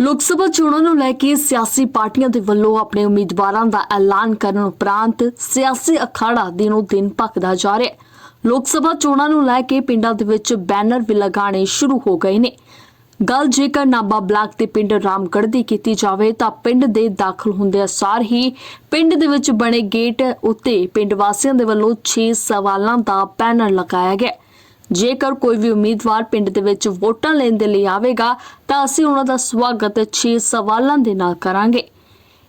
ਲੋਕ ਸਭਾ ਚੋਣਾਂ ਨੂੰ ਲੈ ਕੇ ਸਿਆਸੀ ਪਾਰਟੀਆਂ ਦੇ ਵੱਲੋਂ ਆਪਣੇ ਉਮੀਦਵਾਰਾਂ ਦਾ ਐਲਾਨ ਕਰਨ ਉਪਰੰਤ ਸਿਆਸੀ ਅਖਾੜਾ ਦਿਨੋ ਦਿਨ ਭਖਦਾ ਜਾ ਰਿਹਾ ਹੈ। ਲੋਕ ਸਭਾ ਚੋਣਾਂ ਨੂੰ ਲੈ ਕੇ ਪਿੰਡਾਂ ਦੇ ਵਿੱਚ ਬੈਨਰ ਵੀ ਲਗਾਉਣੇ ਸ਼ੁਰੂ ਹੋ ਗਏ ਨੇ। ਗੱਲ ਜੇਕਰ ਨਾਬਾ ਬਲਾਕ ਦੇ ਪਿੰਡ ਰਾਮਗੜ੍ਹ ਦੀ ਕੀਤੀ ਜਾਵੇ ਤਾਂ ਪਿੰਡ ਦੇ ਦਾਖਲ ਹੁੰਦੇ ਸਾਰ ਹੀ ਪਿੰਡ ਦੇ ਵਿੱਚ ਬਣੇ ਗੇਟ ਉੱਤੇ ਪਿੰਡ ਵਾਸੀਆਂ ਦੇ ਵੱਲੋਂ 6 ਸਵਾਲਾਂ ਦਾ ਬੈਨਰ ਲਗਾਇਆ ਗਿਆ ਜੇਕਰ ਕੋਈ ਵੀ ਉਮੀਦਵਾਰ ਪਿੰਡ ਦੇ ਵਿੱਚ ਵੋਟਾਂ ਲੈਣ ਦੇ ਲਈ ਆਵੇਗਾ, ਤਾਂ ਅਸੀਂ ਉਹਨਾਂ ਦਾ ਸਵਾਗਤ 6 ਸਵਾਲਾਂ ਦੇ ਨਾਲ ਕਰਾਂਗੇ।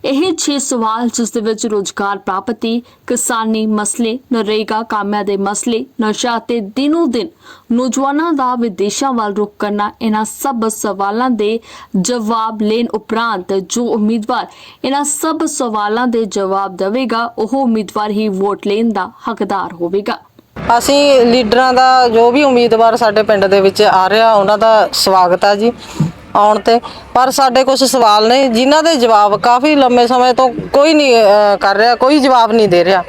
ਇਹ 6 ਸਵਾਲ ਜਿਸ ਦੇ ਵਿੱਚ ਰੋਜ਼ਗਾਰ ਪ੍ਰਾਪਤੀ, ਕਿਸਾਨੀ ਮਸਲੇ, ਨਰੇਗਾ ਕਾਮਿਆਂ ਦੇ ਮਸਲੇ, ਨਸ਼ਾ ਤੇ ਦਿਨੋ ਦਿਨ ਨੌਜਵਾਨਾਂ ਦਾ ਵਿਦੇਸ਼ਾਂ ਵੱਲ ਰੁਖ ਕਰਨਾ, ਇਹਨਾਂ ਸਭ ਸਵਾਲਾਂ ਦੇ ਜਵਾਬ ਲੈਣ ਉਪਰੰਤ ਜੋ ਉਮੀਦਵਾਰ ਇਹਨਾਂ ਸਭ ਸਵਾਲਾਂ ਦੇ ਜਵਾਬ ਦੇਵੇਗਾ, ਉਹ ਉਮੀਦਵਾਰ ਹੀ ਵੋਟ ਲੈਣ ਦਾ ਹੱਕਦਾਰ ਹੋਵੇਗਾ। ਅਸੀਂ ਲੀਡਰਾਂ ਦਾ ਜੋ ਵੀ ਉਮੀਦਵਾਰ ਸਾਡੇ ਪਿੰਡ ਦੇ ਵਿੱਚ ਆ ਰਿਹਾ, ਉਹਨਾਂ ਦਾ ਸਵਾਗਤ ਆ ਜੀ ਆਉਣ ਤੇ। ਪਰ ਸਾਡੇ ਕੁਝ ਸਵਾਲ ਨੇ, ਜਿਨ੍ਹਾਂ ਦੇ ਜਵਾਬ ਕਾਫੀ ਲੰਮੇ ਸਮੇਂ ਤੋਂ ਕੋਈ ਨਹੀਂ ਕਰ ਰਿਹਾ, ਕੋਈ ਜਵਾਬ ਨਹੀਂ ਦੇ ਰਿਹਾ।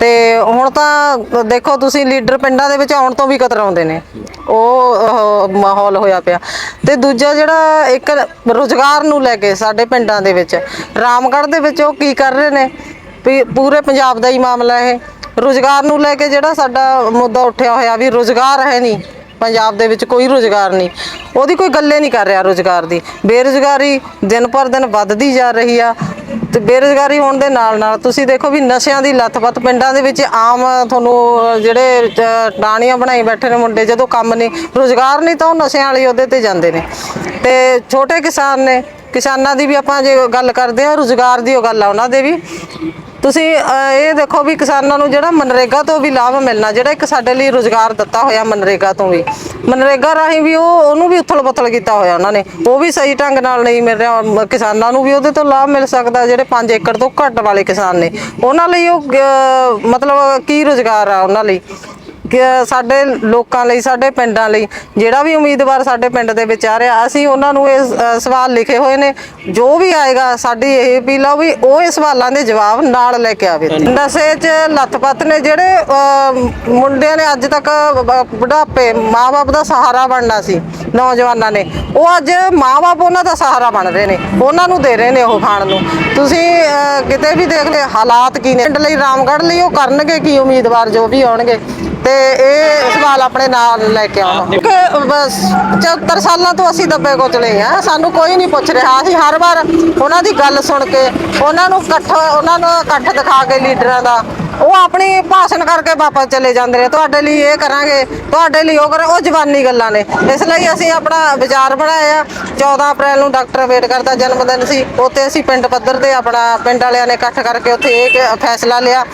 ਤੇ ਹੁਣ ਤਾਂ ਦੇਖੋ ਤੁਸੀਂ ਲੀਡਰ ਪਿੰਡਾਂ ਦੇ ਵਿੱਚ ਆਉਣ ਤੋਂ ਵੀ ਕਤਰਾਉਂਦੇ ਨੇ। ਉਹ ਮਾਹੌਲ ਹੋਇਆ ਪਿਆ। ਤੇ ਦੂਜਾ ਜਿਹੜਾ ਇੱਕ ਰੋਜ਼ਗਾਰ ਨੂੰ ਲੈ ਕੇ ਸਾਡੇ ਪਿੰਡਾਂ ਦੇ ਵਿੱਚ, ਰਾਮਗੜ੍ਹ ਦੇ ਵਿੱਚ ਉਹ ਕੀ ਕਰ ਰਹੇ ਨੇ? ਪੂਰੇ ਪੰਜਾਬ ਦਾ ਹੀ ਮਾਮਲਾ ਇਹ। ਰੋਜ਼ਗਾਰ ਨੂੰ ਲੈ ਕੇ ਜਿਹੜਾ ਸਾਡਾ ਮੁੱਦਾ ਉੱਠਿਆ ਹੋਇਆ ਵੀ ਰੋਜ਼ਗਾਰ ਹੈ ਨਹੀਂ ਪੰਜਾਬ ਦੇ ਵਿੱਚ ਕੋਈ ਰੋਜ਼ਗਾਰ ਨਹੀਂ। ਉਹਦੀ ਕੋਈ ਗੱਲੇ ਨਹੀਂ ਕਰ ਰਿਹਾ ਰੋਜ਼ਗਾਰ ਦੀ। ਬੇਰੁਜ਼ਗਾਰੀ ਦਿਨ ਪਰ ਦਿਨ ਵੱਧਦੀ ਜਾ ਰਹੀ ਆ ਤੇ ਬੇਰੁਜ਼ਗਾਰੀ ਹੋਣ ਦੇ ਨਾਲ ਨਾਲ ਤੁਸੀਂ ਦੇਖੋ ਵੀ ਨਸ਼ਿਆਂ ਦੀ ਲੱਤ-ਪੱਤ ਪਿੰਡਾਂ ਦੇ ਵਿੱਚ ਆਮ ਤੁਹਾਨੂੰ ਜਿਹੜੇ ਅਹ, ਟਾਹਣੀਆਂ ਬਣਾਈ ਬੈਠੇ ਨੇ ਮੁੰਡੇ ਜਦੋਂ ਕੰਮ ਨਹੀਂ ਰੋਜ਼ਗਾਰ ਨਹੀਂ ਤਾਂ ਉਹ ਨਸ਼ਿਆਂ ਵਾਲੀ ਉਹਦੇ ਤੇ ਜਾਂਦੇ ਨੇ। ਤੇ ਛੋਟੇ ਕਿਸਾਨ ਨੇ ਕਿਸਾਨਾਂ ਦੀ ਵੀ ਆਪਾਂ ਜੇ ਗੱਲ ਕਰਦੇ ਆ ਰੋਜ਼ਗਾਰ ਦੀ ਉਹ ਗੱਲ ਆ ਉਹਨਾਂ ਦੇ ਵੀ। ਤੁਸੀਂ ਇਹ ਦੇਖੋ ਵੀ ਕਿਸਾਨਾਂ ਨੂੰ ਜਿਹੜਾ ਮਨਰੇਗਾ ਤੋਂ ਵੀ ਲਾਭ ਮਿਲਣਾ, ਜਿਹੜਾ ਇੱਕ ਸਾਡੇ ਲਈ ਰੋਜ਼ਗਾਰ ਦਿੱਤਾ ਹੋਇਆ ਮਨਰੇਗਾ ਤੋਂ ਵੀ। ਮਨਰੇਗਾ ਰਾਹੀਂ ਵੀ ਉਹ, ਉਹਨੂੰ ਵੀ ਉਥਲ-ਪੁਥਲ ਕੀਤਾ ਹੋਇਆ ਉਹਨਾਂ ਨੇ। ਉਹ ਵੀ ਸਹੀ ਢੰਗ ਨਾਲ ਨਹੀਂ ਮਿਲ ਰਿਹਾ ਕਿਸਾਨਾਂ ਨੂੰ ਵੀ ਉਹਦੇ ਤੋਂ ਲਾਭ ਮਿਲ ਸਕਦਾ, ਜਿਹੜੇ 5 ਏਕੜ ਤੋਂ ਘੱਟ ਵਾਲੇ ਕਿਸਾਨ ਨੇ। ਉਹਨਾਂ ਲਈ ਉਹ ਮਤਲਬ ਕੀ ਰੋਜ਼ਗਾਰ ਆ ਉਹਨਾਂ ਲਈ? ਸਾਡੇ ਲੋਕਾਂ ਲਈ ਸਾਡੇ ਪਿੰਡਾਂ ਲਈ ਜਿਹੜਾ ਵੀ ਉਮੀਦਵਾਰ ਸਾਡੇ ਪਿੰਡ ਦੇ ਵਿੱਚ ਆ ਰਿਹਾ ਅਸੀਂ ਉਹਨਾਂ ਨੂੰ ਇਹ ਸਵਾਲ ਲਿਖੇ ਹੋਏ ਨੇ। ਜੋ ਵੀ ਆਏਗਾ ਸਾਡੀ ਇਹ ਅਪੀਲ ਆ ਵੀ ਉਹ ਇਹ ਸਵਾਲਾਂ ਦੇ ਜਵਾਬ ਨਾਲ ਲੈ ਕੇ ਆਵੇ। ਨਸ਼ੇ 'ਚ ਲੱਥਪੱਤ ਨੇ ਜਿਹੜੇ ਮੁੰਡਿਆਂ ਨੇ ਅੱਜ ਤੱਕ ਬੁਢਾਪੇ ਮਾਪੇ ਦਾ ਸਹਾਰਾ ਬਣਨਾ ਸੀ ਨੌਜਵਾਨਾਂ ਨੇ। ਉਹ ਅੱਜ ਮਾਪੇ ਉਹਨਾਂ ਦਾ ਸਹਾਰਾ ਬਣ ਰਹੇ ਨੇ ਉਹਨਾਂ ਨੂੰ ਦੇ ਰਹੇ ਨੇ ਉਹ ਖਾਣ ਨੂੰ। ਤੁਸੀਂ ਕਿਤੇ ਵੀ ਦੇਖ ਲੈ ਹਾਲਾਤ ਕੀ ਨੇ? ਪਿੰਡ ਲਈ ਰਾਮਗੜ੍ਹ ਲਈ ਉਹ ਕਰਨਗੇ ਕੀ ਉਮੀਦਵਾਰ ਜੋ ਵੀ ਆਉਣਗੇ? ਤੇ ਇਹ ਸਵਾਲ ਆਪਣੇ ਨਾਲ ਲੈ ਕੇ ਆਉਣਾ। ਕਿ ਬਸ 74 ਸਾਲਾਂ ਤੋਂ ਅਸੀਂ ਦੱਬੇ ਕੋਚਲੇ ਆ ਸਾਨੂੰ ਕੋਈ ਨਹੀਂ ਪੁੱਛ ਰਿਹਾ। ਅਸੀਂ ਹਰ ਵਾਰ ਉਹਨਾਂ ਦੀ ਗੱਲ ਸੁਣ ਕੇ ਉਹਨਾਂ ਨੂੰ ਇਕੱਠ ਉਹਨਾਂ ਨੂੰ ਇਕੱਠ ਦਿਖਾ ਕੇ ਲੀਡਰਾਂ ਦਾ ਉਹ ਆਪਣੀ ਭਾਸ਼ਣ ਕਰਕੇ ਵਾਪਸ ਚਲੇ ਜਾਂਦੇ ਨੇ। ਤੁਹਾਡੇ ਲਈ ਇਹ ਕਰਾਂਗੇ, ਤੁਹਾਡੇ ਲਈ ਉਹ ਕਰਾਂ ਉਹ ਜਵਾਨੀ ਗੱਲਾਂ ਨੇ। ਇਸ ਲਈ ਅਸੀਂ ਆਪਣਾ ਵਿਚਾਰ ਬਣਾਇਆ। 14 ਅਪ੍ਰੈਲ ਨੂੰ ਡਾਕਟਰ ਅੰਬੇਡਕਰ ਦਾ ਜਨਮ ਦਿਨ ਸੀ। ਉੱਥੇ ਅਸੀਂ ਪਿੰਡ ਪੱਧਰ ਤੇ ਆਪਣਾ ਪਿੰਡ ਵਾਲਿਆਂ ਨੇ ਇਕੱਠ ਕਰਕੇ ਉੱਥੇ ਇਹ ਫੈਸਲਾ ਲਿਆ।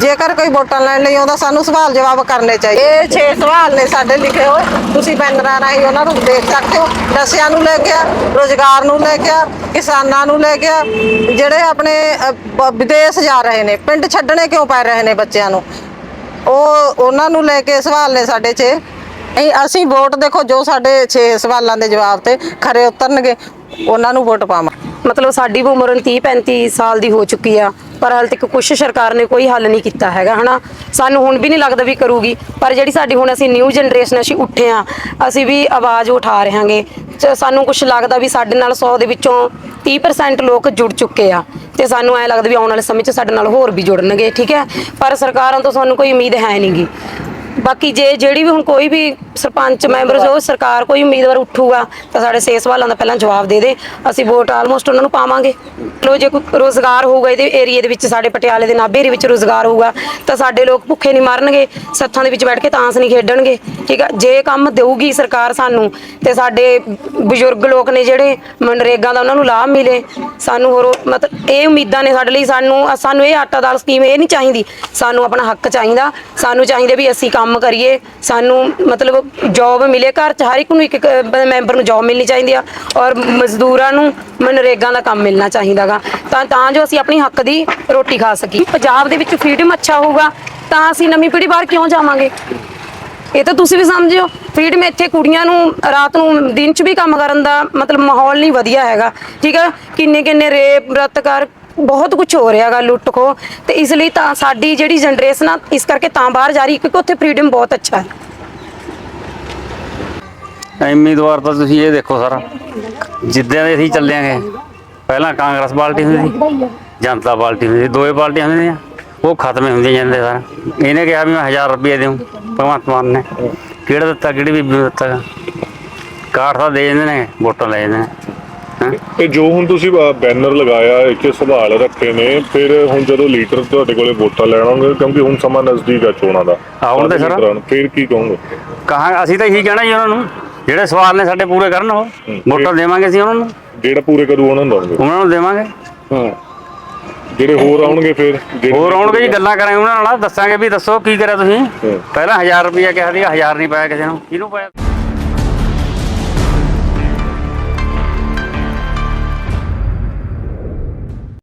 ਜੇਕਰ ਕੋਈ ਵੋਟਾਂ ਲੈਣ ਲਈ ਆਉਂਦਾ, ਸਾਨੂੰ ਸਵਾਲ ਜਵਾਬ ਕਰਨੇ ਚਾਹੀਦੇ। ਇਹ 6 ਸਵਾਲ ਨੇ ਸਾਡੇ ਲਿਖੇ ਹੋਏ। ਤੁਸੀਂ ਬੈਨਰਾਂ ਰਾਹੀਂ ਉਹਨਾਂ ਨੂੰ ਦੇਖ ਸਕਦੇ ਹੋ। ਨਸ਼ਿਆਂ ਨੂੰ ਲੈ ਕੇ ਆ, ਰੋਜ਼ਗਾਰ ਨੂੰ ਲੈ ਕੇ ਆ ਕਿਸਾਨਾਂ ਨੂੰ ਲੈ ਕੇ ਜਿਹੜੇ ਆਪਣੇ ਵਿਦੇਸ਼ ਜਾ ਰਹੇ ਨੇ, ਪਿੰਡ ਛੱਡਣੇ ਕਿਉਂ ਪੈ ਰਹੇ ਨੇ ਬੱਚਿਆਂ ਨੂੰ? ਉਹ, ਉਹਨਾਂ ਨੂੰ ਲੈ ਕੇ ਸਵਾਲ ਨੇ ਸਾਡੇ 'ਚ। ਅਸੀਂ ਅਸੀਂ ਵੋਟ ਦੇਖੋ, ਜੋ ਸਾਡੇ 6 ਸਵਾਲਾਂ ਦੇ ਜਵਾਬ ਤੇ ਖਰੇ ਉਤਰਨਗੇ, ਉਹਨਾਂ ਨੂੰ ਵੋਟ ਪਾਵਾਂ। ਮਤਲਬ ਸਾਡੀ ਵੀ ਉਮਰ 30 35 ਸਾਲ ਦੀ ਹੋ ਚੁੱਕੀ ਆ, ਪਰ ਹਾਲ ਤੱਕ ਕੁਛ ਸਰਕਾਰ ਨੇ ਕੋਈ ਹੱਲ ਨਹੀਂ ਕੀਤਾ ਹੈਗਾ, ਹਨਾ? ਸਾਨੂੰ ਹੁਣ ਵੀ ਨਹੀਂ ਲੱਗਦਾ ਵੀ ਕਰੂਗੀ, ਪਰ ਜਿਹੜੀ ਸਾਡੀ ਹੁਣ ਅਸੀਂ ਨਿਊ ਜਨਰੇਸ਼ਨ ਅਸੀਂ ਉੱਠੇ ਆ, ਅਸੀਂ ਵੀ ਆਵਾਜ਼ ਉਠਾ ਰਹੇ ਹਾਂਗੇ ਸਾਨੂੰ ਕੁਝ ਲੱਗਦਾ ਵੀ ਸਾਡੇ ਨਾਲ 100 ਦੇ ਵਿੱਚੋਂ 30% ਲੋਕ ਜੁੜ ਚੁੱਕੇ ਆ। ਤੇ ਸਾਨੂੰ ਐ ਲੱਗਦਾ ਵੀ ਆਉਣ ਵਾਲੇ ਸਮੇਂ 'ਚ ਸਾਡੇ ਨਾਲ ਹੋਰ ਵੀ ਜੁੜਨਗੇ, ਠੀਕ ਹੈ? ਪਰ ਸਰਕਾਰਾਂ ਤੋਂ ਸਾਨੂੰ ਕੋਈ ਉਮੀਦ ਹੈ ਨਹੀਂਗੀ ਬਾਕੀ ਜੇ ਜਿਹੜੀ ਵੀ ਹੁਣ ਕੋਈ ਵੀ ਸਰਪੰਚ ਮੈਂਬਰ ਜੋ ਸਰਕਾਰ ਕੋਈ ਉਮੀਦਵਾਰ ਉੱਠੂਗਾ ਤਾਂ ਸਾਡੇ ਛੇ ਸਵਾਲਾਂ ਦਾ ਪਹਿਲਾਂ ਜਵਾਬ ਦੇ ਦੇ। ਅਸੀਂ ਵੋਟ ਆਲਮੋਸਟ ਉਹਨਾਂ ਨੂੰ ਪਾਵਾਂਗੇ। ਲੋ ਜੇ ਕੋਈ ਰੋਜ਼ਗਾਰ ਹੋਊਗਾ ਇਹਦੇ ਏਰੀਏ ਦੇ ਵਿੱਚ, ਸਾਡੇ ਪਟਿਆਲੇ ਦੇ ਨਾਭੇ ਏਰੀਏ ਵਿੱਚ ਰੋਜ਼ਗਾਰ ਹੋਊਗਾ, ਤਾਂ ਸਾਡੇ ਲੋਕ ਭੁੱਖੇ ਨਹੀਂ ਮਰਨਗੇ, ਸੱਥਾਂ ਦੇ ਵਿੱਚ ਬੈਠ ਕੇ ਤਾਂਸ ਨਹੀਂ ਖੇਡਣਗੇ। ਠੀਕ ਆ? ਜੇ ਕੰਮ ਦੇਊਗੀ ਸਰਕਾਰ ਸਾਨੂੰ, ਤੇ ਸਾਡੇ ਬਜ਼ੁਰਗ ਲੋਕ ਨੇ ਜਿਹੜੇ ਮਨਰੇਗਾ ਦਾ ਉਹਨਾਂ ਨੂੰ ਲਾਭ ਮਿਲੇ। ਸਾਨੂੰ ਹੋਰ ਮਤਲਬ ਇਹ ਉਮੀਦਾਂ ਨੇ ਸਾਡੇ ਲਈ, ਸਾਨੂੰ ਸਾਨੂੰ ਇਹ ਆਟਾ ਦਾਲ ਸਕੀਮ ਇਹ ਨਹੀਂ ਚਾਹੀਦੀ। ਸਾਨੂੰ ਆਪਣਾ ਹੱਕ ਚਾਹੀਦਾ। ਸਾਨੂੰ ਚਾਹੀਦਾ ਵੀ ਅਸੀਂ ਕੰਮ ਕਰੀਏ। ਸਾਨੂੰ ਮਤਲਬ ਜੌਬ ਮਿਲੇ, ਘਰ ਚ ਹਰ ਇੱਕ ਨੂੰ ਇੱਕ ਮੈਂਬਰ ਨੂੰ ਜੌਬ ਮਿਲਣੀ ਚਾਹੀਦੀ ਆ ਔਰ ਮਜ਼ਦੂਰਾਂ ਨੂੰ ਮਨਰੇਗਾ ਦਾ ਕੰਮ ਮਿਲਣਾ ਚਾਹੀਦਾਗਾ ਤਾਂ ਤਾਂ ਜੋ ਅਸੀਂ ਆਪਣੀ ਹੱਕ ਦੀ ਰੋਟੀ ਖਾ ਸਕੀ ਪੰਜਾਬ ਦੇ ਵਿੱਚ ਫ੍ਰੀडम ਅੱਛਾ ਹੋਊਗਾ, ਤਾਂ ਅਸੀਂ ਨਵੀਂ ਪੀੜ੍ਹੀ ਬਾਹਰ ਕਿਉਂ ਜਾਵਾਂਗੇ? ਇਹ ਤਾਂ ਤੁਸੀਂ ਵੀ ਸਮਝਿਓ। ਫ੍ਰੀडਮ ਇੱਥੇ ਕੁੜੀਆਂ ਨੂੰ ਰਾਤ ਨੂੰ ਦਿਨ 'ਚ ਵੀ ਕੰਮ ਕਰਨ ਦਾ ਮਤਲਬ ਮਾਹੌਲ ਨਹੀਂ ਵਧੀਆ ਹੈਗਾ। ਠੀਕ ਹੈ ਕਿੰਨੇ ਕਿੰਨੇ ਰੇਪ ਬਲਤਕਾਰ ਬਹੁਤ ਕੁਝ ਹੋ ਰਿਹਾਗਾ ਲੁੱਟ ਖੋ ਤੇ ਇਸ ਲਈ ਤਾਂ ਸਾਡੀ ਜਿਹੜੀ ਜਨਰੇਸ਼ਨ ਆ, ਇਸ ਕਰਕੇ ਤਾਂ ਬਾਹਰ ਜਾ ਰਹੀ, ਕਿਉਂਕਿ ਉੱਥੇ ਫ੍ਰੀडम ਬਹੁਤ ਅੱਛਾ ਹੈ। ਉਮੀਦਵਾਰ ਤਾਂ ਤੁਸੀਂ ਇਹ ਦੇਖੋ ਸਾਰਾ। ਜਿੱਦਾਂ ਦੇ ਅਸੀਂ ਚੱਲਿਆਂਗੇ ਪਹਿਲਾਂ ਕਾਂਗਰਸ ਪਾਰਟੀ ਹੁੰਦੀ ਸੀ ਜਨਤਾ ਪਾਰਟੀ ਹੁੰਦੀ ਸੀ ਦੋਏ ਪਾਰਟੀਆਂ ਹੁੰਦੀਆਂ। ਉਹ ਖਤਮ ਹੁੰਦੀਆਂ ਜਾਂਦੇ ਸਾਰਾ। ਇਹਨੇ ਕਿਹਾ ਵੀ ਮੈਂ 1000 ਰੁਪਏ ਦੇਉਂ ਭਗਵੰਤ ਮਾਨ ਨੇ। ਕਿਹੜਾ ਦਿੱਤਾ ਕਿਹੜੀ ਨੂੰ ਦਿੱਤਾ? ਕਾਰਡ ਤਾਂ ਦੇ ਜਾਂਦੇ ਨੇ ਵੋਟਾਂ ਲੈ ਜਾਂਦੇ ਨੇ? ਤੇ ਜੋ ਹੁਣ ਤੁਸੀਂ ਬੈਨਰ ਲਗਾਇਆ ਇੱਥੇ ਸੰਭਾਲ ਰੱਖੇ ਨੇ ਫਿਰ ਹੁਣ ਜਦੋਂ ਲੀਡਰ ਤੁਹਾਡੇ ਕੋਲੇ ਵੋਟਾਂ ਲੈਣ ਆਉਣਗੇ ਕਿਉਂਕਿ ਹੁਣ ਸਮਾਂ ਨਜ਼ਦੀਕ ਆ ਚੋਣਾਂ ਦਾ। ਆਉਣ ਤੇ ਸਰ। ਫਿਰ ਕੀ ਕਹੋਗੇ? ਕਹਾਂ ਅਸੀਂ ਤਾਂ ਇਹੀ ਕਹਿਣਾ ਜੀ ਉਹਨਾਂ ਨੂੰ ਜਿਹੜੇ ਸਵਾਲ ਨੇ ਸਾਡੇ ਪੂਰੇ ਕਰਨ ਉਹ। ਵੋਟਾਂ ਦੇਵਾਂਗੇ ਅਸੀਂ ਉਹਨਾਂ ਨੂੰ। ਜਿਹੜਾ ਪੂਰੇ ਕਰੂ ਉਹਨਾਂ ਨੂੰ ਦਓਗੇ ਉਹਨਾਂ ਨੂੰ ਦੇਵਾਂਗੇ। ਹਾਂ। ਜਿਹੜੇ ਹੋਰ ਆਉਣਗੇ ਫਿਰ ਹੋਰ ਆਉਣਗੇ ਜੀ ਗੱਲਾਂ ਕਰਾਂਗੇ ਉਹਨਾਂ ਨਾਲ। ਦੱਸਾਂਗੇ ਵੀ ਦੱਸੋ ਕੀ ਕਰਿਆ ਤੁਸੀਂ। ਪਹਿਲਾਂ 1000 ਰੁਪਇਆ ਕਿਹਾ ਸੀਗਾ 1000 ਨਹੀਂ ਪਾਇਆ ਕਿਸੇ ਨੂੰ। ਕਿਹਨੂੰ ਪਾਇਆ?